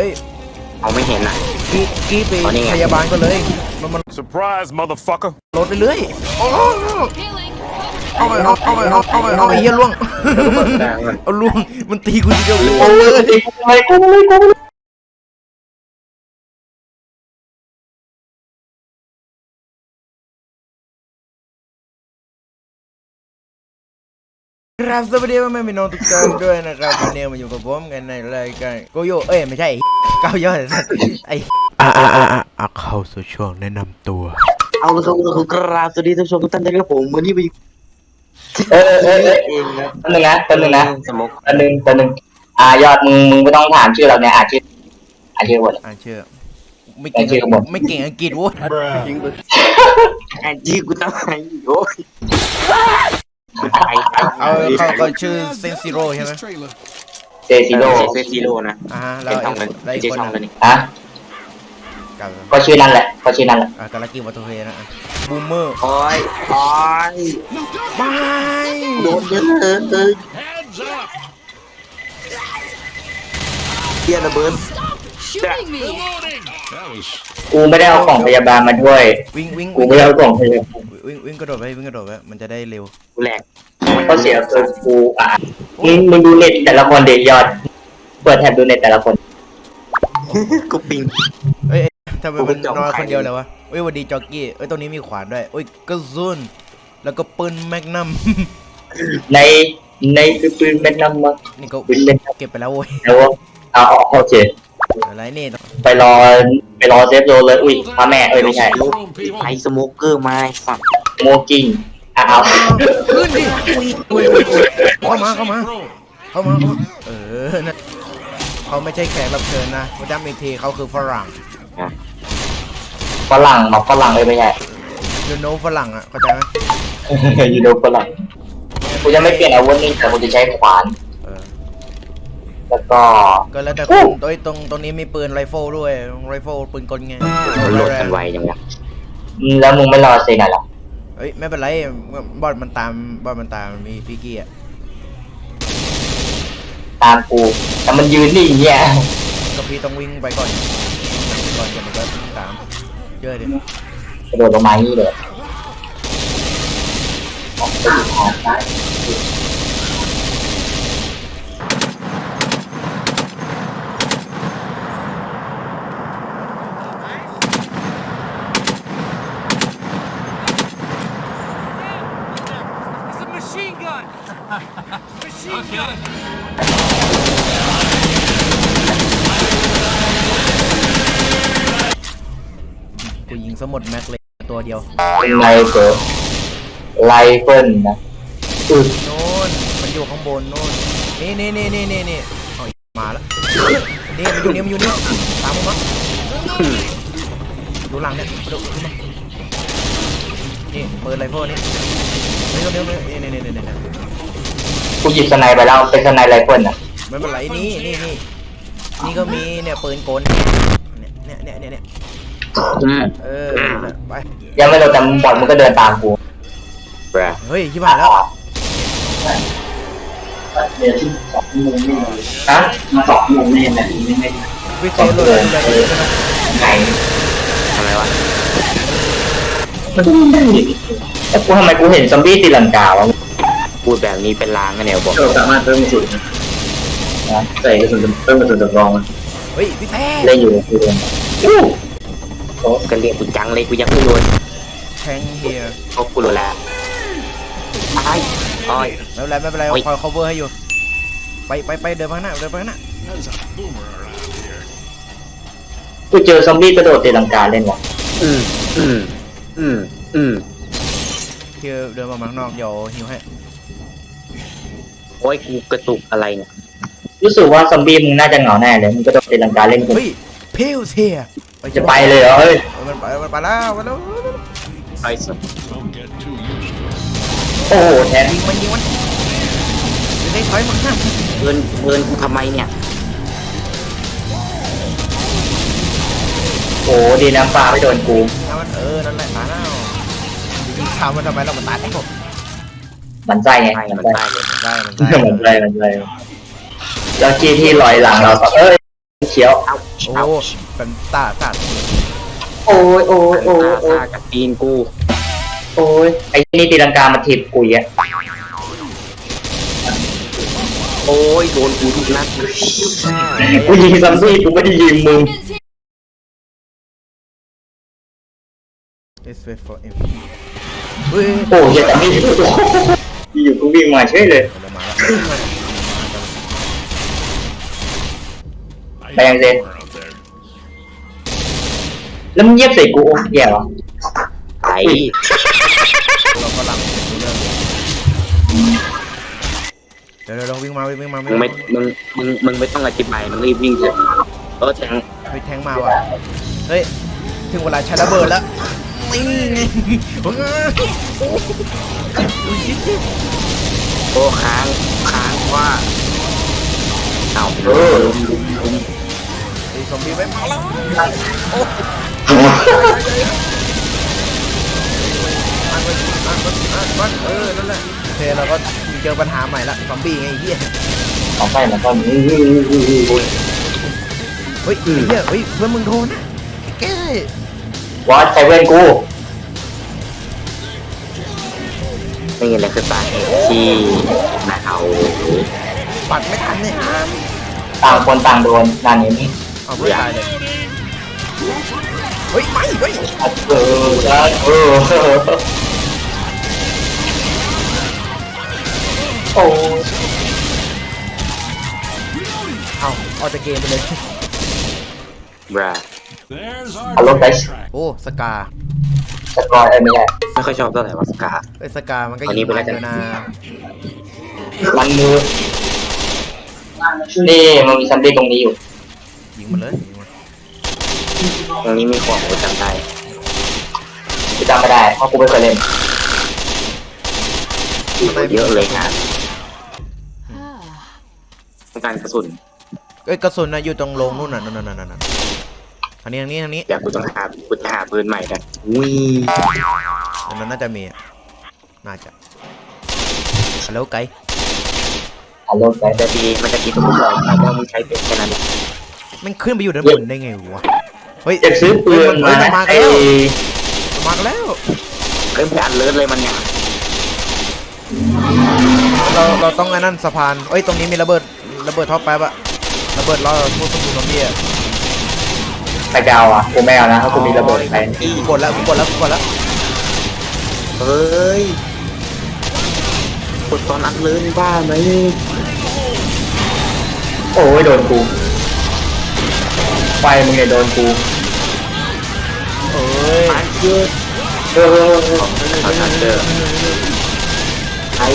อ้ยเอาไม่เห็นอะ กี้กี้ไปอ๋อนี่ไง พยาบาลก็เลยมันมัน Surprise, motherfucker. ลดเรื่อยๆโอ้โห Healing. เอาไปเอาเอาไปเอาเอาไปเอาไอ้เหี้ยล่วง เอาล่วงมันตีกูทีเดียวล่วงเลยไม่กูไม่กูไม่ ครับสวัสดีพ่อแม่พี่น้องทุกท่านด้วยนะครับวันนี้มาอยู่กับผมกันในรายการโกโยเอ้ยไม่ใช่เก้ายอดไอ้อ่าอ่าอ่าอ่าเข้าสู่ช่วงแนะนำตัว เอาละครับเอาละครับกราบสวัสดีท่านผู้ชมทุกท่านนะครับผมวันนี้ไปเออเออเออเองนะแป๊บนึงนะแป๊บนึงนะสมกแป๊บนึงแป๊บนึงอ่ายอดมึงมึงไม่ต้องถามชื่อเราเนี่ยอ่านชื่ออ่านชื่อหมดอ่านชื่อไม่เก่งอ่านชื่อผมไม่เก่งอังกฤษโว้ยแอนจี้กูทำไมโอ้ยไอ้ไอ้ เอาเขาเขาชื่อเซนซิโร่ใช่ไหมเซซิโร่เซซีโร่นะอ่าฮะแล้เป็วนช่องนั้นแล้วอีกไม่ใช่คนช่องนึนั้นงนี่ฮะกับก็ชื่อนั่นแหละก็ชื่อนั่นแหละอ่ากาลากิวัตโตเฮนะบูมเมอร์โอ้ยโอ้ยไม่โดนเยอะเลยเฮียระเบิด Shooting me. กูไม่ได้เอากล่องพยาบาลมาด้วยวิ่งวิ่งกูไม่ได้เอากล่องพยาบาล วิ่งวิ่งกระโดดไปวิ่งกระโดดไปมันจะได้เร็วกูแหลกก็เสียคือกูอ่านมึงมึงดูเน็ตแต่ละคนเดยยอด เปิดแท็บดูเน็ตแต่ละคนกูปิง เอ้ยเอ้ยทำไมกูเป็มันนจอมนอนไข่คนเดียวเลยวะเอ้ยหวันดีจ็อกกี้เอ้ยตรงนี้มีขวานด้วยเอ้ยกระสุนแล้วก็ปืนแมกนัม ในในคือปืนแมกนัมมานี่ก็ปืนแมกนัมเก็บไปแล้วโว้ยแล้วว่าเอาเอาโอเค อะไรนี่ไปรอไปรอเซฟโซนเลย อุ้ยพระแม่เอ้ยไม่ใช่ไอ้สโมกเกอร์มาไอ้สัตว์โมกิ้งอ้าวขึ้นดิอุ้ยอุ้ยอุ้ยอุ้ยเข้ามาเข้ามาเข้ามาเข้ามาเออนะเขาไม่ใช่แขกรับเชิญนะเขาจำอีกทีเขาคือฝรั่งฝรั่งมาฝรั่งเลยไม่ใช่ยูโนฝรั่งอะเข้าใจไหมยูโดฝรั่งกูจะไม่เปลี่ยนอาวุธนี่แต่กูจะใช้ขวานเออ แล้วก็ ก็แล้วแต่คุณตรงตรงตรงนี้มีปืนไรเฟิลด้วยไรเฟิลปืนกลไงมันโหลดกันไวจังวะอืมแล้วมึงไม่รอเซนอะไรล่ะเฮ้ยไม่เป็นไรบอดมันตามบอดมันตามมีพี่กี้อะตามกูแต่มันยืนนิ่งเนี่ยก็พี่ต้องวิ่งไปก่อนก่อนจะมันก็ตามเยอะดิกระโดดลงมาอย่างนี้เลยออกไปดูทางซ้าย สมดแม็กเลยตัวเดียวเป็นไงเกิดไลเฟิลนะอึดโน่นมันอยู่ข้างบนโน่นนี่นี่นี่นี่นี่นี่เอาอีกมาแล้วนี่มันอยู่นี่มันอยู่นี่ตามผมมาดูหลังเนี่ยดูดูมานี่เปิดไรเฟิลนี่นี่เร็วๆนี่นี่นี่นี่นี่กูหยิบสไนไปแล้วเป็นสไนไรเฟิลอะไม่เป็นไรนี่นี่นี่นี่ก็มีเนี่ยปืนกลเนี่ยเนี่ยเนี่ยเนี่ย อืมเออเนี่ยไปยังไม่โดนแต่มึงบอดมึงก็เดินตามกูแบรเฮ้ยที่ผ่านแล้วเดี๋ยวที่สองโมงนี่ฮะมาสองโมงนี่นะไม่ไม่วิเศษเลยดูแลตัวเองด้วยนะไหนทำไมวะมันต้องได้แต่กูทำไมกูเห็นซอมบี้ตีลังกาวะพูดแบบนี้เป็นล้างกันเนี่ยบอกเราสามารถเพิ่มกระสุนใส่กระสุนเพิ่มกระสุนสำรองมันเฮ้ยพี่แท้ได้อยู่ในเกมก็เรียกกูจังเลยกูยังไม่โดนแทงเฮียเพราะกูรู้แล้วตายอ้อย ไม่เป็นไรไม่เป็นไรโอ้ย คอย cover ให้อยู่ ไปไปไปเดินไปข้างหน้าเดินไปข้างหน้ากูเจอซอมบี้กระโดดตีลังกาเล่นวะอืมอืมอืมอืมเฮียเดินมาข้างนอกเดี๋ยวหิวให้โอ้ยกูกระตุกอะไรเนี่ยรู้สึกว่าซอมบี้มึงน่าจะเหงาแน่เลยมึงกระโดดตีลังกาเล่นกูเฮ้ยพิว เฮียจะไปเลยเหรอเฮ้ยมันไปมันไปแล้วมันแล้วไอ้สัสโอ้โหแทนยิงมันยิงมันจะได้ถอยมันห้ามเงินเงินกูทำไมเนี่ย โอ้โหดีน้ำปลาไม่โดนกูเอามันเออนั่นแหละตายแล้วยิงข่าวมันทำไมเรามันตายแล้วมันไส้ไงใช่มันมันไส้ได้เลยได้มันได้มันไส้มันไส้แล้วที่ที่ลอยหลังเราก็เอ้ย เขียวเอาโอ้เอาเป็นตาตาโอ้ยโอ้ยโอ้โอ้ยโอ้ยกับตีนกู โอ้ยไอ้นี่ตีลังกามาถีบกุยอะโอ้ยโดนกูทุกนัดเลยกูยิงซัมซี่กูไม่ได้ยิงมึง It's here. เอสเวฟอร์เอ็มเฮ้ยโอ้ยอย่าซัมซี่อยู่กูวิ่งมาเฉยเลย ไปยังเซแล้วมึงเงียบใส่กูโอ้ยแย่เหรอไปเรากำลังดูเรื่องอยู่เดี๋ยวเดี๋ยวลองวิ่งมาวิ่งมามึงไม่มึงมึงมึงไม่ต้องอธิบายมึงรีบวิ่งเถอะเออแทงเฮ้ยแทงมาว่ะเฮ้ยถึงเวลาใช้ระเบิดแล้วนี่ไงโอ้ยโอ้ค้างค้างว่าเอา เออลุมลุมลุมไอ้ซอมบี้ไปมาแล้วอันมันอันมันอันมันเออ นั่นแหละโอเคเราก็เจอปัญหาใหม่ละซอมบี้ไงไอ้เหี้ยของไปมันก็มีเฮ้ยไอ้เหี้ยเฮ้ยเพื่อนมึงโดนนะไอ้แก้วอสใช้เว้นกูนี่แหละคือสาเหตุที่นายเอาปัดไม่ทันเลยฮะต่างคนต่างโดนนานอย่างนี้ เอาไม่ตายเลยเฮ้ยไม่เฮ้ยเออเออโอ้เอาออกจากเกมไปเลยบรา There's เอารถ our ไป track. โอ้สกาสกอร์เออไม่ใช่ไม่ค่อยชอบเท่าไหร่ว่าสกาไอ้ยสกามันก็อันยินี้งไปไปแล้วกันอยู่นะมันมือนี่มันมีซัมบี้ตรงนี้อยู่ ยิงมันเลยยิงมันตรงนี้มีของกูจำได้กูจำไม่ได้เพราะกูไม่เคยเล่นเยอะเลยนะ Ah. ต้องการกระสุนเอ้ยกระสุนนะอยู่ตรงโรงนู่นน่ะนั่นนั่นนั่นนั่นอันนี้อันนี้อันนี้เดี๋ยวกูต้องหากูจะหาปืนใหม่กันวิอันนั้นน่าจะมีอะน่าจะฮัลโหลไกด์ฮัลโหลไปจะดีมันจะดีกับกูบอกแต่ว่ามึงใช้เป็นแค่นั้นเอง มันขึ้นไปอยู่ด้านบนได้ไงวะ เฮ้ยอยากซื้อปืนเฮ้มายมันมาไอ้แล้วมันมาแล้วเริ่มจะอันเลิศเลยมันเนี่ยเราเราต้องไอ้นั่นสะพานเอ้ยตรงนี้มีระเบิดระเบิดท่อแป๊บอะระเบิดล่อพวกสมุนซอมบี้อะไปจะเอาอะกูไม่เอานะเพราะกูมีระเบิดไปกูกดแล้วกูกดแล้วกูกดแล้วเฮ้ยกดตอนอันเลิศบ้าไหมโอ้ยโดนกู ไฟมึงเนี่ยโดนกูเอ้ยมาเยอะเออเอาทันเจอไอ้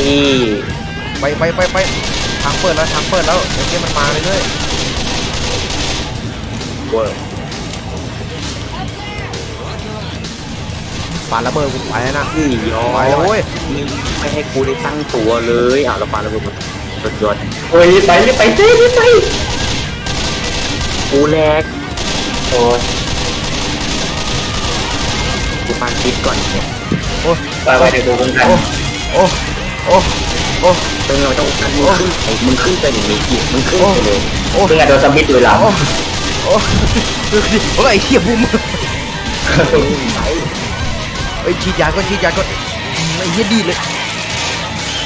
ไปไปไปไปทางเปิดแล้วทางเปิดแล้วเดี๋ยวเกมมันมาเลยเลยเวอร์ปาระเบิดกูไปแล้วนะนี่ย้อไปแล้วเว้ยมึงไม่ให้กูได้ตั้งตัวเลยอะเราปาระเบิดหมดสุดยอดเฮ้ยไปรีบไปสิรีบไปกูแลก โอ้ยกูฟังคิดก่อนเนี่ยโอ้ไปไปเดี๋ยวดูกันกันโอ้โอ้โอ้เป็นไงต้องการมึงขึ้นไอ้มึงขึ้นไปอย่างนี้อีกมึงขึ้นไปเลยโอ้มึงอะโดนซัมบี้ตุยหลังโอ้โอ้ดูดิโอ้ยไอ้เหี้ยบุ้มไอ้ยฉีดยาก่อนฉีดยาก่อนไอ้เหี้ยดีเลย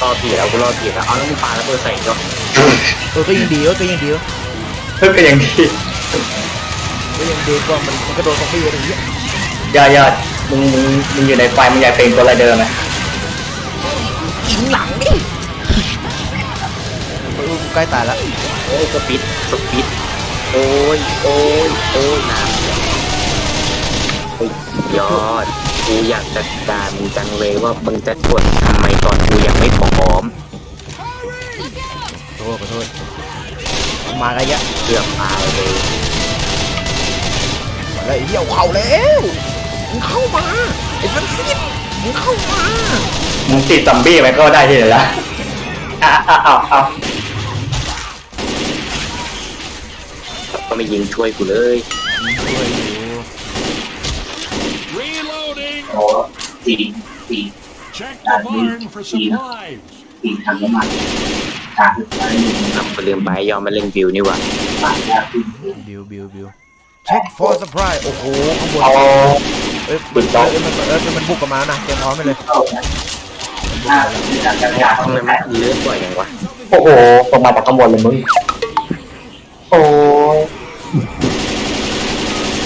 รอผีแล้วกูรอผีแล้วเอาแล้วมึงปาระเบิดใส่ก็เออก็ยังดีเออก็ยังดีเออเพิ่งก็อย่างดี ก็ยังดีกว่ามันมันกระโดดซอมบี้อะไรอย่างเงี้ยยอดยอดมึงมึงมึงอยู่ในไฟมึงอยากเป็นตัวอะไรเดิมไหมยิงหลังดิเออกูใกล้ตายแล้วโอ้ยสปิดสปิดโอ้ยโอ้ยโอ้ยน้ำโอ้ยยอดกูอยากจัดการมึงจังเลยว่ามึงจะกดทำไมตอนกูยังไม่พร้อมขอโทษขอโทษมากันเยอะเกือบตายเลย แล้วไอ้เหี้ยเอาเข้าแล้วมึงเข้ามาไอ้ฟันซิดมึงเข้ามามึงติดซัมบี้ไปก็ได้ที่ไหนละอะอะอะอะก็ไม่ยิงช่วยกูเลย Reloading. โอ้สี่สี่ Check the barn for supplies. สี่ทางน้ำมันทางสุดท้ายทำไปลืมไปยอมมาเล่นวิวนี่หว่า Reloading. บิวบิวบิว เช็ค for surprise โอ้โหข้างบนเอาเอ้ยปิดล็อกเอ้ยมันเอ้ยมันบุกกลับมานะเตรียมพร้อมไปเลยทำไมมันเลือดบ่อยอย่างวะโอ้โหตกมาจากข้างบนเลยมึง โอ้ย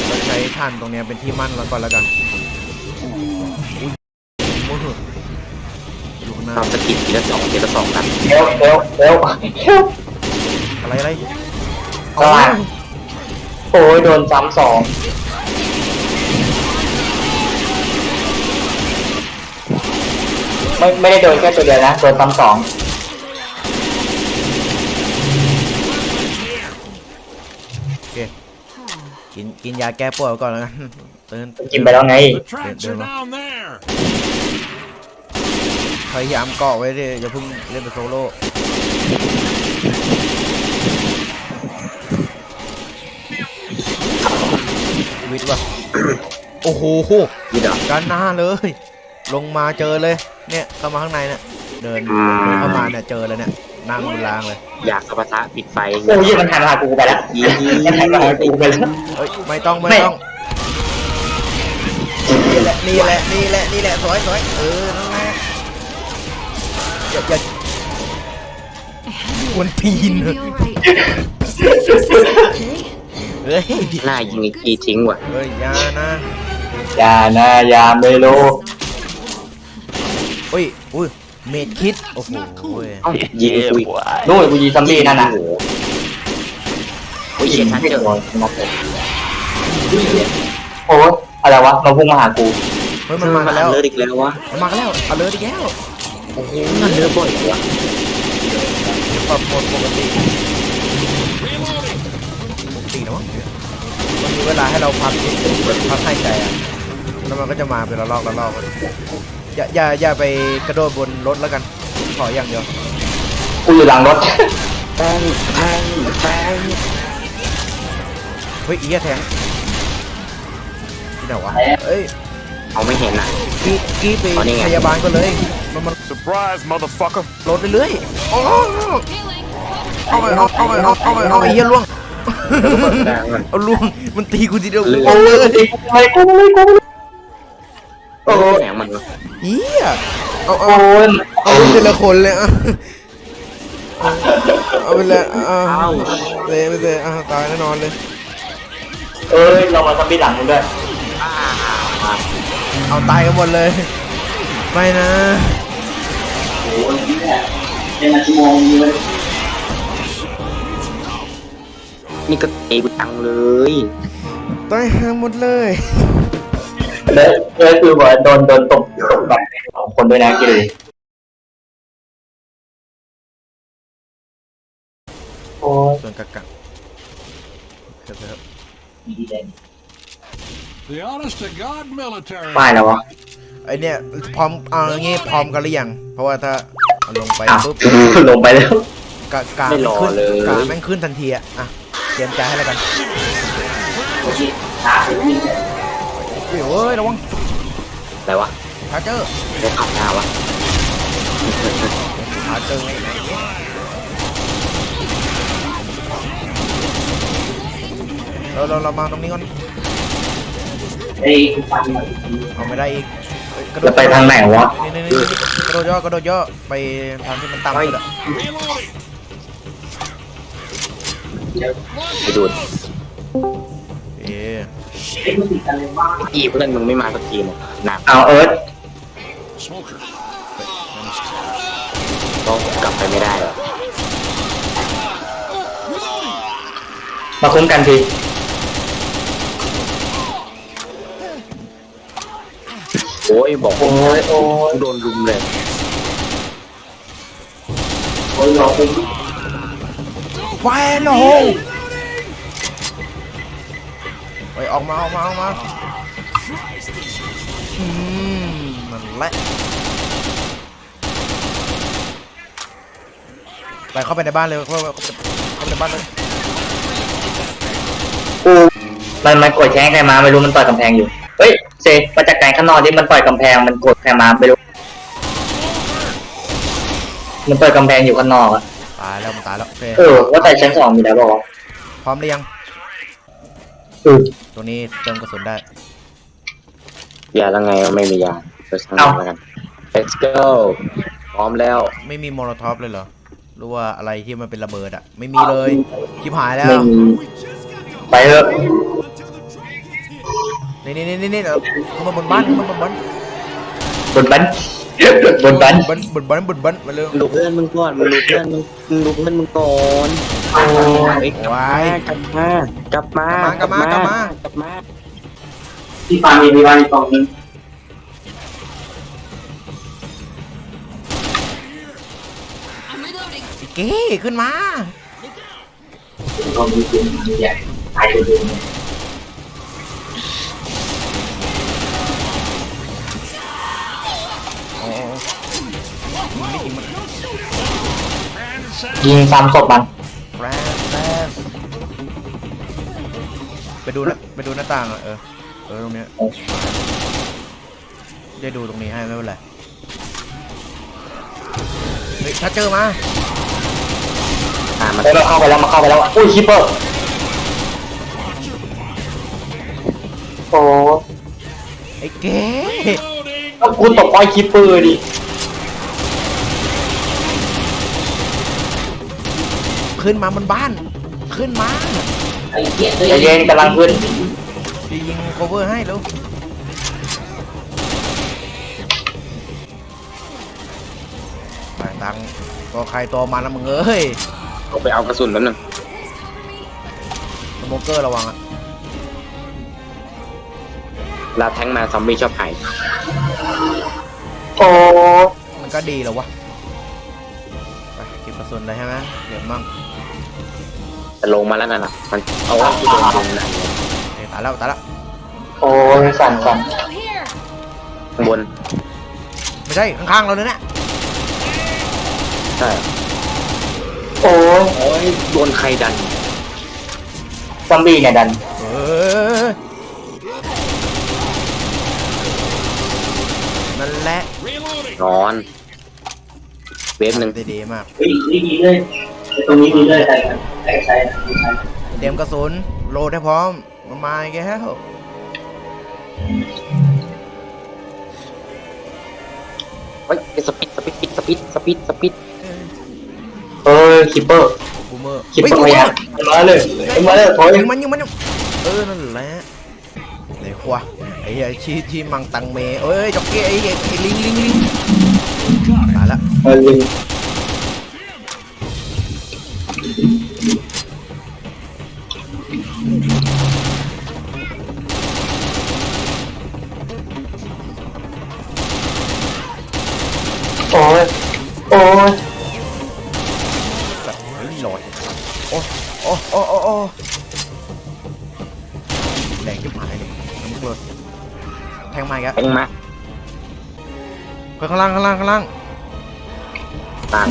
เราใช้ท่านตรงเนี้ยเป็นที่มั่นแล้วก่อนแล้วกันอุ้ยโอ้โหดูข้างหน้าทำสกิลทีละสองทีละสองนัดเร็วเร็วเร็วเร็วอะไรอะไรข้างล่างโอ้ยโดนซ้ำสองไม่ไม่ได้โดนแค่ตัวเดียวนะโดนซ้ำสองโอเคกินกินยาแก้ปวดก่อนแล้วกันตื่นกินไปแล้วไง The tracks are down there. พยายามเกาะไว้ดิอย่าเพิ่งเล่นเป็นโซโล่ วิทย์ว่ะ โอ้โหนี่เด้อกันหน้าเลย ลงมาเจอเลย เนี่ยเข้ามาข้างในเนี่ยเดินอืมเดินเข้ามาเนี่ยเจอเลยเนี่ยนั่งบนรางเลย อยากกระปะทะปิดไฟโอ้ยมันหันมาหากูไปแล้วยียีมันหันมาหากูไปแล้วเอ้ยไม่ต้องไม่ไม่ต้องนี่แหละนี่แหละนี่แหละสวยสวยเออนั่นแหละอย่าอย่า I had you. กวนตีน You're gonna be alright. Just fix this, okay? เฮ้ยหน้ายิงอีกทีทิ้งว่ะเฮ้ยอยานะอย่านะอย่าไม่รู้อุ้ยอุ้ยเมดคิดโอ้โหเว้ยเอ้ายิงกูอีกนู่นกูยิงซัมบี้นั่นน่ะโอ้โหโอ้ยเหี้ยชัดเจอโอ้ยอะไรวะมาพุ่งมาหากูเฮ้ยมันมากันแล้วเลือดอีกแล้ววะมันมากันแล้วเอาเลยดิแก้วโอ้โหมันเลือดบ่อยจังวะปรับโหมดปกติ เวลาให้เราพักพักให้ใจอะแล้วมันก็จะมาเป็นระลอกระลอกอย่าอย่าอย่าไปกระโดดบนรถแล้วกัน ขออย่างเดียวกูอยู่หลังรถแทงแทงแทงเฮ้ยอีกแทงที่ไหนวะเอ้ยเอาไม่เห็นอะกี้กี้ไปอ๋อนี่ไงพยาบาลก็เลย มันมัน Surprise, motherfucker. รถเรื่อยๆอ๋อเอาไปเอาเอาไปเอาเอาไปเอาไอ้เหี้ยล่วง เอาล่วงมันตีกูทีเดียวเลือดโอ้โอ้ยยดิกูไม่กูไม่กูไม่โอ้โหแหนมันวะเหี้ยเอาเอาโอ้ยเอาไปทีละคนเลยอะเอาไปเลยอะเตะไปเตะอะตายแน่นอนเลยเอ้ยเรามาซัมบี้หลังมึงด้วยเอาตายกันหมดเลยไม่นะนี่ ก็เอกูตังเลยตายหาหมดเลย แล้วแล้วคือว่าโดนโดนตบตบแบบสองคนด้วยนะกี่เลยโอ้ยส่วนกักกักเครับครับ The honest to God military. ป้ายแล้ววะ ไอเนี่ยพร้อมเอาอย่างงี้พร้อมกันหรือยัง เพราะว่าถ้าเอาลงไปอ้าวปุ๊บลงไปแล้วกากาไม่รอขึ้นเลยกาแม่งขึ้นทันทีอะอะ เตรียมใจให้แล้วกันอุ้ยเฮ้ยระวังอะไรวะชาร์เจอร์ได้ขับหน้าวะชาร์เจอร์เราเราเรามาตรงนี้ก่อนเอาไม่ได้อีกเฮ้ยกระโดจะดไปทางไหนวะนี่นี่นี่กระโดดย่อกระโดดย่อไปทางที่มันต่ำสุดอะ ไปดูดเอ๊ะอีเพื่อนมึงไม่มาสักทีเนี่ยหนักเอาเอิร์ธต้องกลับไปไม่ได้หรอมาคุ้มกันทีโอ้ยบอกโอ้ยโอ้ยโดนรุมเลยโอ้ยรอคุ้ม ไฟโนโฮไปออกมาออกมาออกมาอืมนั่นแหละไปเข้าไปในบ้านเลยเข้าไปเข้าไปในบ้านเลยกูมันมันกดแข้งใครมาไม่รู้มันต่อยกำแพงอยู่ เฮ้ยเซมาจากไกลข้างนอกที่มันต่อยกำแพงมันกดใครมาไม่รู้ มันต่อยกำแพงอยู่ข้างนอกอะ ตายแล้วมันตายแล้วโอเคเออว่าแต่ชั้นสองมีแล้วบอกว่าวะพร้อมหรือยัง เออ ตัวนี้เติมกระสุนได้ ยาแล้วไงว่าไม่มียาก็ช่างเอ้ามันแล้วกัน let's go พร้อมแล้ว ไม่มีโมโลท็อปเลยเหรอหรือว่าอะไรที่มันเป็นระเบิดอะไม่มีเลยชิบหายแล้ว ไม่มีไปเถอะนี่นี่นี่นี่เอาขึ้นมาบนบ้านขึ้นมาบนบ้าน บนบัน บนบันบนบนบ้านบนบ้านมาเร็วมึงดูเพื่อนมึงก่อนมึงดูเพื่อนมึงมึงดูเพื่อนมึงก่อนโอ้ยกลับมากลับมากลับมากลับมากลับมากลับมาที่ฟาร์มมีมีวางอีกกองนึงเก้ขึ้นมากล่องนี้คือมันใหญ่ตายตัวเดียว ยิงซ้ำศพมันแฟรชแฟรชไปดูนะไปดูหน้าต่างอะเออ เออตรงเนี้ยจะดูตรงนี้ให้ไม่เป็นไรเฮ้ยถ้าเจอมาอ่ามันเฮ้ยมันเข้าไปแล้วมันเข้าไปแล้วอุ้ยคิปเปอร์โอ้ไอ้เก้ Reloading. ก็กูตกปล่อยคิปเปอร์ดิ ขึ้นมาบนบ้าน ขึ้นมาใจเย็นกำลังขึ้นจะยิงโคเวอร์ให้เร็วไปตังค์ตัวใครตัวมันนะมึงเอ้ยเอาไปเอากระสุนแล้วนึงสโมเกอร์ระวังอะลาแทงมาซอมบี้ชอบหายโอ้มันก็ดีแล้ววะ นเลยใช่ไหมเดี๋ยวมั่งจะลงมาแล้วนั่นน่ะมันเอาว่าที่โดนยิงนะเอ้ยตายแล้วตายแล้วโอ้ยสั่นสั่น Out here. ข้างบนไม่ใช่ข้างๆเราเนี่ยนะใช่โอ้ยโอ้ยโดนใครดันซอมบี้เนี่ยดันเออนั่นแหละ Reloading. นอน เวฟหนึ่งดีๆมากเฮ้ยนี่ดีเลยตรงนี้ดีเลยใช่ใช่ใช่ใช่เตรียมกระสุนโหลดให้พร้อมมามาอีกแล้วเฮ้ยสปิดสปิดสปิดสปิดสปิดเออคิปเปอร์บูมเมอร์คิปเฮ้ยเปอบูร์มเมยัองร์มาเลยมาเลยถอยยิงมันยิงมันยิงเออนั่นแหละไหนขวาไอ้เหี้ยชีชีมังตังเมเอ้ยจ็อกเก้ไอ้เหี้ยไอ้ลิงลิงลิง ตายละเออลิง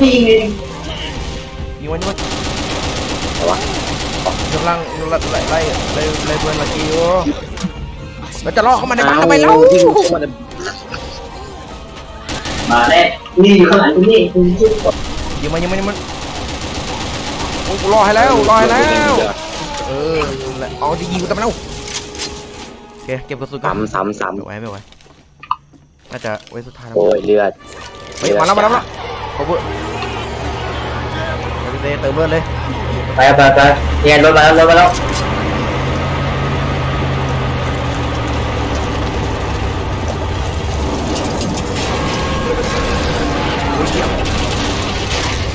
ตามนี่ไงยิงมันยิงมันแต่ว่าข้างล่างไล่ไล่ไล่ไล่ไล่เพื่อนละกี้โอ้เราจะล่อเข้ามาในบ้านทำไมเล่ายิงเข้ามาในมาแน่นี่อยู่ข้างหลังตรงนี้ตรงนี้ยิงมันยิงมันยิงมันโอ้กูรอให้แล้วรอให้แล้วเออนั่นแหละเอาดียิงกูทำไมเล่าโอเคเก็บกระสุนก่อนซ้ำซ้ำซ้ไม่ไหวไม่ไหวน่าจะไว้สุดท้ายำแล้วโอ้ยเลือดเฮ้ยมาแล้วมาแล้วมาแล้วขอบคุณ เติมเลือดเลยไปไปไปเนี่ยรถมาแล้วรถมาแล้ว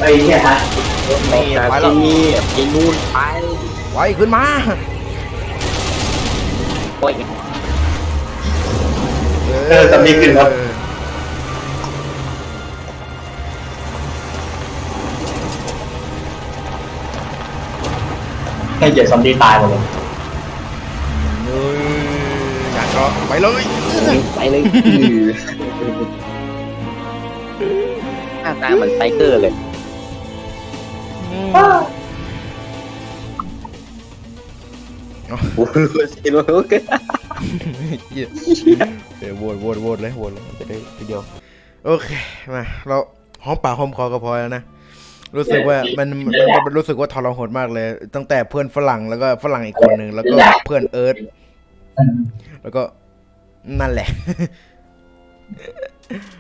ไอ้เนี่ยฮะนี่ไปแล้วที่นี่ไอ้นู่นไปไว้ขึ้นมาโอ้ยเออตำนี้ขึ้นครับ ให้เจ็ดซอมบี้ตายหมดเลยเอออยากก็ไปเลยไปเลยหน้าตาเหมือนไทเกอร์เลยโอ้โหสิโลกเหี้ยเดี๋ยววนวนวนเลยวนเลยจะได้ทีเดียว โอเค มา เราหอมปากหอมคอก็พอแล้วนะ รู้สึกว่ามันมันมันรู้สึกว่าทรหดมากเลย ตั้งแต่เพื่อนฝรั่งแล้วก็ฝรั่งอีกคนหนึ่งแล้วก็เพื่อนเอิร์ธแล้วก็นั่นแหละ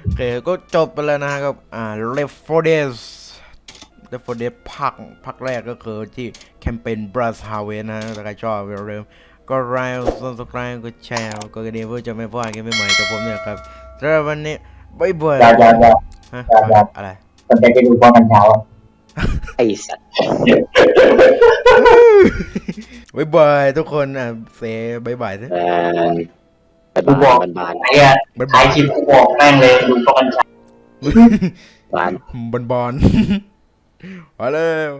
โอเคก็จบไปแล้วนะครับอ่า Left 4 Days Left 4 Days ภาคภาคแรกก็คือที่แคมเปญ Brass Harvest นะถ้าใครชอบอย่าลืมก็ไลค์ซับสไครต์ก็แชร์ก็กระดิ่งเพื่อจะไม่พลาดกันใหม่ๆกับผมเนี่ยครับสำหรับวันนี้บ๊ายบายยาวยาวยาวฮะครับครับอะไรสนใจจะดูพร้อมกันเช้าอะ ไอ้สัตว์บ๊ายบายทุกคนอะเซบ๊ายบายสิเออกูบอกบานบานไอ้อะท้ายคลิปกูบอกแม่งเลยดูพร้อมกันเช้าบาน บอลบอลมาแล้ว